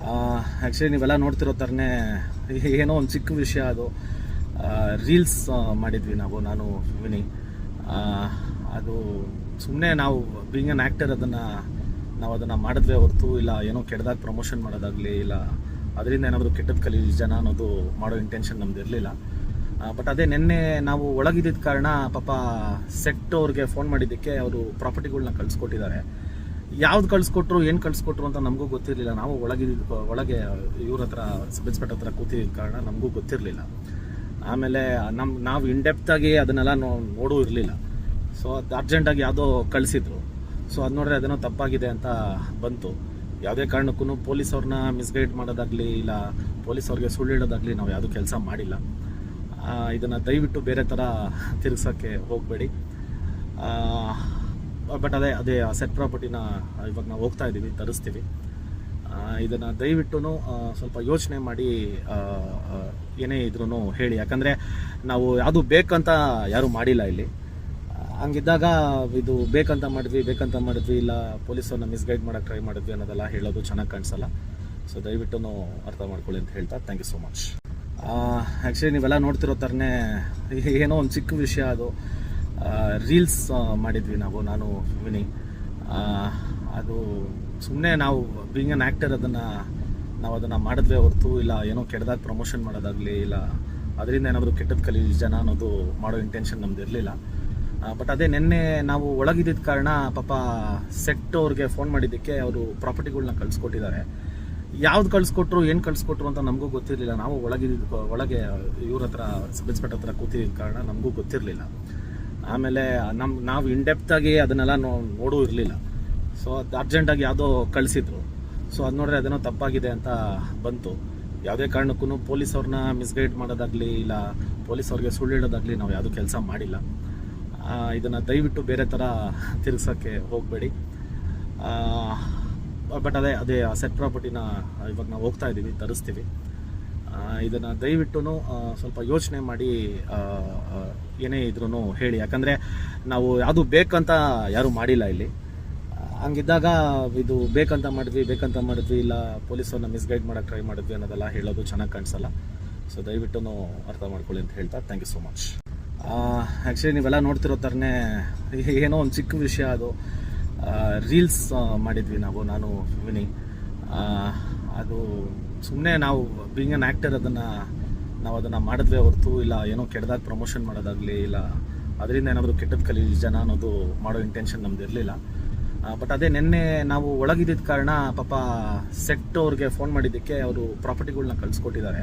Actually ನೀವೆಲ್ಲ ನೋಡ್ತಿರೋ ಥರನೇ ಏನೋ ಒಂದು ಚಿಕ್ಕ ವಿಷಯ ಅದು. ರೀಲ್ಸ್ ಮಾಡಿದ್ವಿ ನಾವು, ನಾನು, ವಿನಿ. ಅದು ಸುಮ್ಮನೆ ನಾವು ಬೀಂಗ್ ಅನ್ ಆ್ಯಕ್ಟರ್ ಅದನ್ನು, ನಾವು ಅದನ್ನು ಮಾಡಿದ್ವಿ ಹೊರತು, ಇಲ್ಲ ಏನೋ ಕೆಟ್ಟದಾಗ ಪ್ರಮೋಷನ್ ಮಾಡೋದಾಗಲಿ, ಇಲ್ಲ ಅದರಿಂದ ಏನಾದರೂ ಕೆಟ್ಟದ್ದು ಕಲಿ ಜನ ಅನ್ನೋದು ಮಾಡೋ ಇಂಟೆನ್ಷನ್ ನಮ್ದು ಇರಲಿಲ್ಲ. ಬಟ್ ಅದೇ ನಿನ್ನೆ ನಾವು ಒಳಗಿದ್ದಿದ್ದ ಕಾರಣ ಪಾಪ ಸೆಟ್ ಅವ್ರಿಗೆ ಫೋನ್ ಮಾಡಿದ್ದಕ್ಕೆ ಅವರು ಪ್ರಾಪರ್ಟಿಗಳನ್ನ ಕಳಿಸ್ಕೊಟ್ಟಿದ್ದಾರೆ. ಯಾವ್ದು ಕಳಿಸ್ಕೊಟ್ರು, ಏನು ಕಳಿಸ್ಕೊಟ್ರು ಅಂತ ನಮಗೂ ಗೊತ್ತಿರಲಿಲ್ಲ. ನಾವು ಒಳಗೆ ಒಳಗೆ ಇವ್ರ ಹತ್ರ ಸಬ್ ಹತ್ರ ಕೂತಿದ್ದ ಕಾರಣ ನಮಗೂ ಗೊತ್ತಿರಲಿಲ್ಲ. ಆಮೇಲೆ ನಮ್ಮ ನಾವು ಇನ್ಡೆಪ್ತಾಗಿ ಅದನ್ನೆಲ್ಲ ನೋ, ನೋಡೂ ಇರಲಿಲ್ಲ. ಸೊ ಅದು ಅರ್ಜೆಂಟಾಗಿ ಯಾವುದೋ ಕಳಿಸಿದ್ರು. ಸೊ ಅದು ನೋಡಿದ್ರೆ ಅದೇನೋ ತಪ್ಪಾಗಿದೆ ಅಂತ ಬಂತು. ಯಾವುದೇ ಕಾರಣಕ್ಕೂ ಪೊಲೀಸ್ ಅವ್ರನ್ನ ಮಿಸ್ಗೈಡ್ ಮಾಡೋದಾಗಲಿ, ಇಲ್ಲ ಪೊಲೀಸ್ ಅವ್ರಿಗೆ ಸುಳ್ಳು ಹೇಳೋದಾಗಲಿ ನಾವು ಯಾವುದೂ ಕೆಲಸ ಮಾಡಿಲ್ಲ. ಇದನ್ನು ದಯವಿಟ್ಟು ಬೇರೆ ಥರ ತಿರ್ಗ್ಸೋಕ್ಕೆ ಹೋಗಬೇಡಿ. ಬಟ್ ಅದೇ ಅದೇ ಸೆಟ್ ಪ್ರಾಪರ್ಟಿನ ಇವಾಗ ನಾವು ಹೋಗ್ತಾ ಇದ್ದೀವಿ ತರಿಸ್ತೀವಿ. ಇದನ್ನು ದಯವಿಟ್ಟು ಸ್ವಲ್ಪ ಯೋಚನೆ ಮಾಡಿ ಆ, ಆ, ಏನೇ ಇದ್ರೂ ಹೇಳಿ. ಯಾಕಂದರೆ ನಾವು ಯಾವುದು ಬೇಕಂತ ಯಾರೂ ಮಾಡಿಲ್ಲ ಇಲ್ಲಿ. ಆ, ಹಂಗಿದ್ದಾಗ ಇದು ಬೇಕಂತ ಮಾಡಿದ್ವಿ ಬೇಕಂತ ಮಾಡಿದ್ವಿ ಇಲ್ಲ ಪೊಲೀಸರನ್ನ ಮಿಸ್ಗೈಡ್ ಮಾಡೋಕ್ಕೆ ಟ್ರೈ ಮಾಡಿದ್ವಿ ಅನ್ನೋದೆಲ್ಲ ಹೇಳೋದು ಚೆನ್ನಾಗಿ ಕಾಣಿಸಲ್ಲ. ಸೊ ದಯವಿಟ್ಟು ಅರ್ಥ ಮಾಡ್ಕೊಳ್ಳಿ ಅಂತ ಹೇಳ್ತಾ thank you so much actually ನೀವೆಲ್ಲ ನೋಡ್ತಿರೋ ಥರನೇ ಏನೋ ಒಂದು ಚಿಕ್ಕ ವಿಷಯ ಅದು. ರೀಲ್ಸ್ ಮಾಡಿದ್ವಿ ನಾವು, ನಾನು, ವಿನಿ. ಅದು ಸುಮ್ಮನೆ ನಾವು ಬೀಂಗ್ ಅನ್ ಆ್ಯಕ್ಟರ್ ಅದನ್ನು, ನಾವು ಅದನ್ನು ಮಾಡಿದ್ವಿ ಹೊರತು, ಇಲ್ಲ ಏನೋ ಕೆಟ್ಟದಾಗ ಪ್ರಮೋಷನ್ ಮಾಡೋದಾಗಲಿ, ಇಲ್ಲ ಅದರಿಂದ ಏನಾದರೂ ಕೆಟ್ಟದ್ದು ಕಲಿ ಜನ ಅನ್ನೋದು ಮಾಡೋ ಇಂಟೆನ್ಷನ್ ನಮ್ದು ಇರಲಿಲ್ಲ. ಬಟ್ ಅದೇ ನಿನ್ನೆ ನಾವು ಒಳಗಿದ್ದಿದ್ದ ಕಾರಣ ಪಾಪ ಸೆಟ್ ಅವ್ರಿಗೆ ಫೋನ್ ಮಾಡಿದ್ದಕ್ಕೆ ಅವರು ಪ್ರಾಪರ್ಟಿಗಳನ್ನ ಕಳಿಸ್ಕೊಟ್ಟಿದ್ದಾರೆ. ಯಾವ್ದು ಕಳಿಸ್ಕೊಟ್ರು, ಏನು ಕಳಿಸ್ಕೊಟ್ರು ಅಂತ ನಮಗೂ ಗೊತ್ತಿರಲಿಲ್ಲ. ನಾವು ಒಳಗಿದ್ದ ಒಳಗೆ ಇವ್ರ ಹತ್ರ ಸಬ್ ಹತ್ರ ಕೂತಿದ್ದ ಕಾರಣ ನಮಗೂ ಗೊತ್ತಿರಲಿಲ್ಲ. ಆಮೇಲೆ ನಮ್ಮ ನಾವು ಇನ್ಡೆಪ್ತಾಗಿ ಅದನ್ನೆಲ್ಲ ನೋ ನೋಡೂ ಇರಲಿಲ್ಲ. ಸೊ ಅದು ಅರ್ಜೆಂಟಾಗಿ ಯಾವುದೋ ಕಳಿಸಿದ್ರು. ಸೊ ಅದು ನೋಡಿದ್ರೆ ಅದೇನೋ ತಪ್ಪಾಗಿದೆ ಅಂತ ಬಂತು. ಯಾವುದೇ ಕಾರಣಕ್ಕೂ ಪೊಲೀಸ್ ಅವ್ರನ್ನ ಮಿಸ್ಗೈಡ್ ಮಾಡೋದಾಗಲಿ, ಇಲ್ಲ ಪೊಲೀಸ್ ಅವ್ರಿಗೆ ಸುಳ್ಳು ಹೇಳೋದಾಗಲಿ ನಾವು ಯಾವುದೂ ಕೆಲಸ ಮಾಡಿಲ್ಲ. ಇದನ್ನು ದಯವಿಟ್ಟು ಬೇರೆ ಥರ ತಿರ್ಗ್ಸೋಕ್ಕೆ ಹೋಗಬೇಡಿ. ಬಟ್ ಅದೇ ಅದೇ ಸೆಟ್ ಪ್ರಾಪರ್ಟಿನ ಇವಾಗ ನಾವು ಹೋಗ್ತಾ ಇದ್ದೀವಿ ತರಿಸ್ತೀವಿ. ಇದನ್ನು ದಯವಿಟ್ಟು ಸ್ವಲ್ಪ ಯೋಚನೆ ಮಾಡಿ ಏನೇ ಇದ್ರೂ ಹೇಳಿ. ಯಾಕಂದರೆ ನಾವು ಯಾವುದು ಬೇಕಂತ ಯಾರೂ ಮಾಡಿಲ್ಲ ಇಲ್ಲಿ. ಹಂಗಿದ್ದಾಗ ಇದು ಬೇಕಂತ ಮಾಡಿದ್ವಿ ಬೇಕಂತ ಮಾಡಿದ್ವಿ, ಇಲ್ಲ ಪೊಲೀಸವ್ರನ್ನ ಮಿಸ್ಗೈಡ್ ಮಾಡೋಕ್ಕೆ ಟ್ರೈ ಮಾಡಿದ್ವಿ ಅನ್ನೋದೆಲ್ಲ ಹೇಳೋದು ಚೆನ್ನಾಗಿ ಕಾಣಿಸಲ್ಲ. ಸೊ ದಯವಿಟ್ಟು ಅರ್ಥ ಮಾಡ್ಕೊಳ್ಳಿ ಅಂತ ಹೇಳ್ತಾ thank you so much actually ನೀವೆಲ್ಲ ನೋಡ್ತಿರೋ ಥರನೇ ಏನೋ ಒಂದು ಚಿಕ್ಕ ವಿಷಯ ಅದು. ರೀಲ್ಸ್ ಮಾಡಿದ್ವಿ ನಾವು, ನಾನು, ವಿನಿ. ಅದು ಸುಮ್ಮನೆ ನಾವು ಬೀಂಗ್ ಅನ್ ಆ್ಯಕ್ಟರ್ ಅದನ್ನು ನಾವು ಅದನ್ನು ಮಾಡಿದ್ವಿ ಹೊರತು, ಇಲ್ಲ ಏನೋ ಕೆಟ್ಟದಾಗ ಪ್ರಮೋಷನ್ ಮಾಡೋದಾಗಲಿ, ಇಲ್ಲ ಅದರಿಂದ ಏನಾದರೂ ಕೆಟ್ಟದ್ದು ಕಲಿ ಜನ ಅನ್ನೋದು ಮಾಡೋ ಇಂಟೆನ್ಷನ್ ನಮ್ದು ಇರಲಿಲ್ಲ. ಬಟ್ ಅದೇ ನಿನ್ನೆ ನಾವು ಒಳಗಿದ್ದಿದ್ದ ಕಾರಣ ಪಾಪ ಸೆಟ್ ಅವ್ರಿಗೆ ಫೋನ್ ಮಾಡಿದ್ದಕ್ಕೆ ಅವರು ಪ್ರಾಪರ್ಟಿಗಳನ್ನ ಕಳಿಸ್ಕೊಟ್ಟಿದ್ದಾರೆ.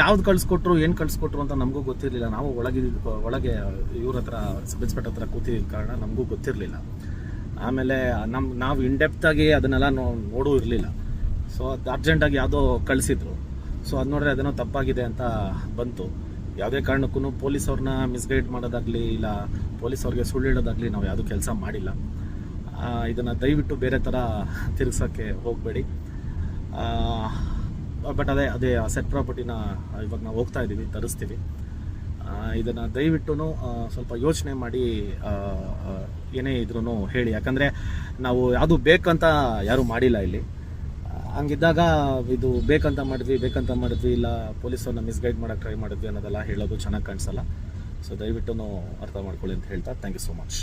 ಯಾವ್ದು ಕಳಿಸ್ಕೊಟ್ರು, ಏನು ಕಳಿಸ್ಕೊಟ್ರು ಅಂತ ನಮಗೂ ಗೊತ್ತಿರಲಿಲ್ಲ. ನಾವು ಒಳಗಿದ್ದ ಒಳಗೆ ಇವ್ರ ಹತ್ರ ಸಬ್ ಹತ್ರ ಕೂತಿದ್ದ ಕಾರಣ ನಮಗೂ ಗೊತ್ತಿರಲಿಲ್ಲ. ಆಮೇಲೆ ನಮ್ಮ ನಾವು ಇಂಡೆಪ್ತಾಗಿ ಅದನ್ನೆಲ್ಲ ನೋಡೂ ಇರಲಿಲ್ಲ. ಸೊ ಅದು ಅರ್ಜೆಂಟಾಗಿ ಯಾವುದೋ ಕಳಿಸಿದ್ರು. ಸೊ ಅದು ನೋಡಿದ್ರೆ ಅದೇನೋ ತಪ್ಪಾಗಿದೆ ಅಂತ ಬಂತು. ಯಾವುದೇ ಕಾರಣಕ್ಕೂ ಪೊಲೀಸ್ ಅವ್ರನ್ನ ಮಿಸ್ಗೈಡ್ ಮಾಡೋದಾಗಲಿ, ಇಲ್ಲ ಪೊಲೀಸ್ ಅವ್ರಿಗೆ ಸುಳ್ಳು ಹೇಳೋದಾಗಲಿ ನಾವು ಯಾವುದೂ ಕೆಲಸ ಮಾಡಿಲ್ಲ. ಇದನ್ನು ದಯವಿಟ್ಟು ಬೇರೆ ಥರ ತಿರ್ಗ್ಸೋಕ್ಕೆ ಹೋಗಬೇಡಿ. ಬಟ್ ಅದೇ ಅದೇ ಆ ಸೆಟ್ ಪ್ರಾಪರ್ಟಿನ ಇವಾಗ ನಾವು ಹೋಗ್ತಾ ಇದ್ದೀವಿ ತರಿಸ್ತೀವಿ. ಇದನ್ನು ದಯವಿಟ್ಟು ಸ್ವಲ್ಪ ಯೋಚನೆ ಮಾಡಿ ಏನೇ ಇದ್ರೂ ಹೇಳಿ. ಯಾಕಂದರೆ ನಾವು ಯಾವುದು ಬೇಕಂತ ಯಾರೂ ಮಾಡಿಲ್ಲ ಇಲ್ಲಿ. ಹಂಗಿದ್ದಾಗ ಇದು ಬೇಕಂತ ಮಾಡಿದ್ವಿ ಬೇಕಂತ ಮಾಡಿದ್ವಿ, ಇಲ್ಲ ಪೊಲೀಸವ್ರನ್ನ ಮಿಸ್ಗೈಡ್ ಮಾಡೋಕ್ಕೆ ಟ್ರೈ ಮಾಡಿದ್ವಿ ಅನ್ನೋದೆಲ್ಲ ಹೇಳೋದು ಚೆನ್ನಾಗಿ ಕಾಣಿಸಲ್ಲ. ಸೊ ದಯವಿಟ್ಟು ಅರ್ಥ ಮಾಡ್ಕೊಳ್ಳಿ ಅಂತ ಹೇಳ್ತಾ ಥ್ಯಾಂಕ್ ಯು ಸೊ ಮಚ್